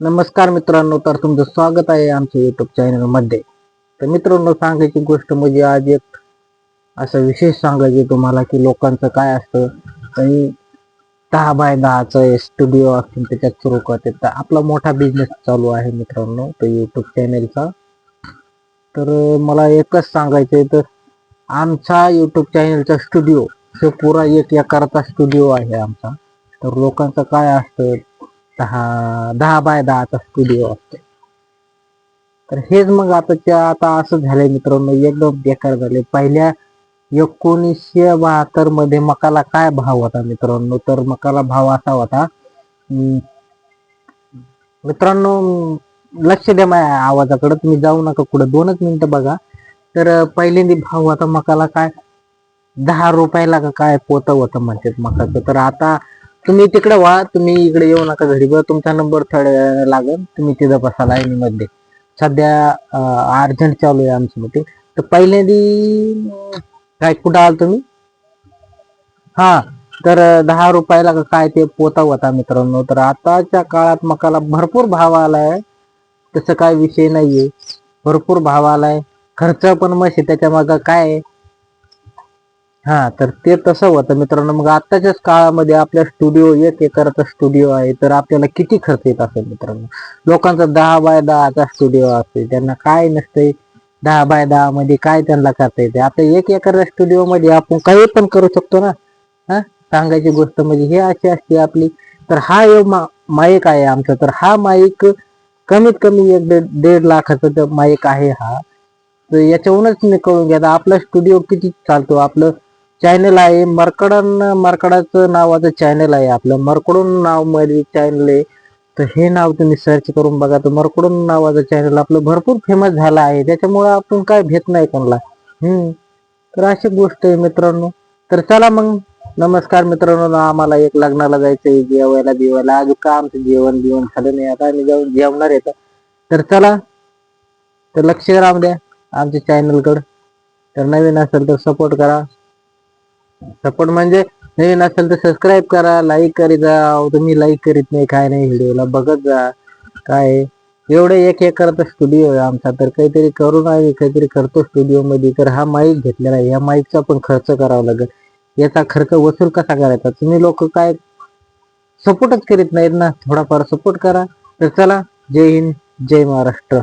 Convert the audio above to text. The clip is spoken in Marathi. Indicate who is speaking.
Speaker 1: नमस्कार मित्रांनो तर तुमचं स्वागत आहे आमच्या युट्यूब चॅनलमध्ये तर मित्रांनो सांगायची गोष्ट म्हणजे आज एक असं विशेष सांगायचे तुम्हाला की लोकांचं काय असतं आणि दहा बाय दहाचं स्टुडिओ असतील त्याच्यात सुरू करते तर आपला मोठा बिझनेस चालू आहे मित्रांनो तो यूट्यूब चॅनेलचा तर मला एकच सांगायचं आहे तर आमचा यूट्यूब चॅनेलचा स्टुडिओ हे पुरा एक एकराचा स्टुडिओ आहे आमचा. तर लोकांचं काय असतं दहा दहा बाय दहाचा स्टुडिओ असतो. तर हेच मग आताच्या आता असं झालंय मित्रांनो एकदम बेकार झाले. पहिल्या एकोणीसशे बहात्तरमध्ये मकाला काय भाव होता मित्रांनो? तर मकाला भाव असा होता अं, मित्रांनो लक्ष द्या माझ्या आवाजाकडे तुम्ही जाऊ नका कुठं दोनच मिनिटं बघा. तर पहिल्यांदा भाव होता मकाला काय? दहा रुपयाला का काय पोत होतं म्हणतात मकाचं. तर आता तुम्ही तिकडे व्हा तुम्ही इकडे येऊ नका घरी. बरं तुमचा नंबर थर्ड लागेल तुम्ही तिथं बसा लाईनीमध्ये सध्या अर्जंट चालू आहे आमची मीटिंग तर पहिल्यांदी काय कुठं आल तुम्ही? हा तर दहा रुपयाला का काय ते पोता होता मित्रांनो. तर आताच्या काळात मकाला भरपूर भाव आलाय. तसं काय विषय नाहीये. भरपूर भाव आलाय. खर्च पण मग त्याच्या माग काय आहे? हा तर ते तसं होतं मित्रांनो. मग आताच्याच काळामध्ये आपल्या स्टुडिओ एक एकराचा स्टुडिओ आहे तर आपल्याला किती खर्च येत असेल मित्रांनो? लोकांचा दहा बाय दहाचा स्टुडिओ असते. त्यांना काय नसते दहा बाय दहा मध्ये काय त्यांना करता येते? आता एक एकराच्या स्टुडिओ मध्ये आपण काही पण करू शकतो ना? हा? सांगायची गोष्ट म्हणजे हे अशी असते आपली. तर हा माईक आहे आमचा. तर हा माईक कमीत कमी एक दीड दीड लाखाचा तर माईक आहे हा. तर याच्याहूनच मी कळून घ्या आपला स्टुडिओ किती चालतो? आपलं चॅनल आहे. मरकडन मरकडाचं नावाचं चॅनल आहे आपलं. मरकडून नावमध्ये चॅनल आहे. तर हे नाव तुम्ही सर्च करून बघा. तर मरकडून नावाचं चॅनल आपलं भरपूर फेमस झालं आहे. त्याच्यामुळे आपण काय भेट नाही कोणाला. हम्म. तर अशी गोष्ट आहे मित्रांनो. तर चला मग. नमस्कार मित्रांनो. आम्हाला एक लग्नाला जायचंय. जेवायला बिवायला. अजून का आमचं जेवण बिवण झालं नाही. आता आम्ही जाऊन जेवणार आहे. तर चला. तर लक्ष राहू द्या. आमच्या चॅनलकडं तर नवीन असेल तर सपोर्ट करा. सपोर्ट म्हणजे नवीन असेल तर सबस्क्राईब करा लाईक करीत जा तुम्ही लाईक करीत नाही काय नाही व्हिडिओला बघत जा. काय? एवढे एक एकराचा स्टुडिओ आहे आमचा. तर काहीतरी करून आम्ही काहीतरी करतो स्टुडिओ मध्ये. तर हा माईक घेतलेला आहे. या माईकचा पण खर्च करावा लागेल. याचा खर्च वसूल कसा करायचा? तुम्ही लोक काय सपोर्टच करीत नाहीत ना. थोडाफार सपोर्ट करा. तर चला जय हिंद जय महाराष्ट्र.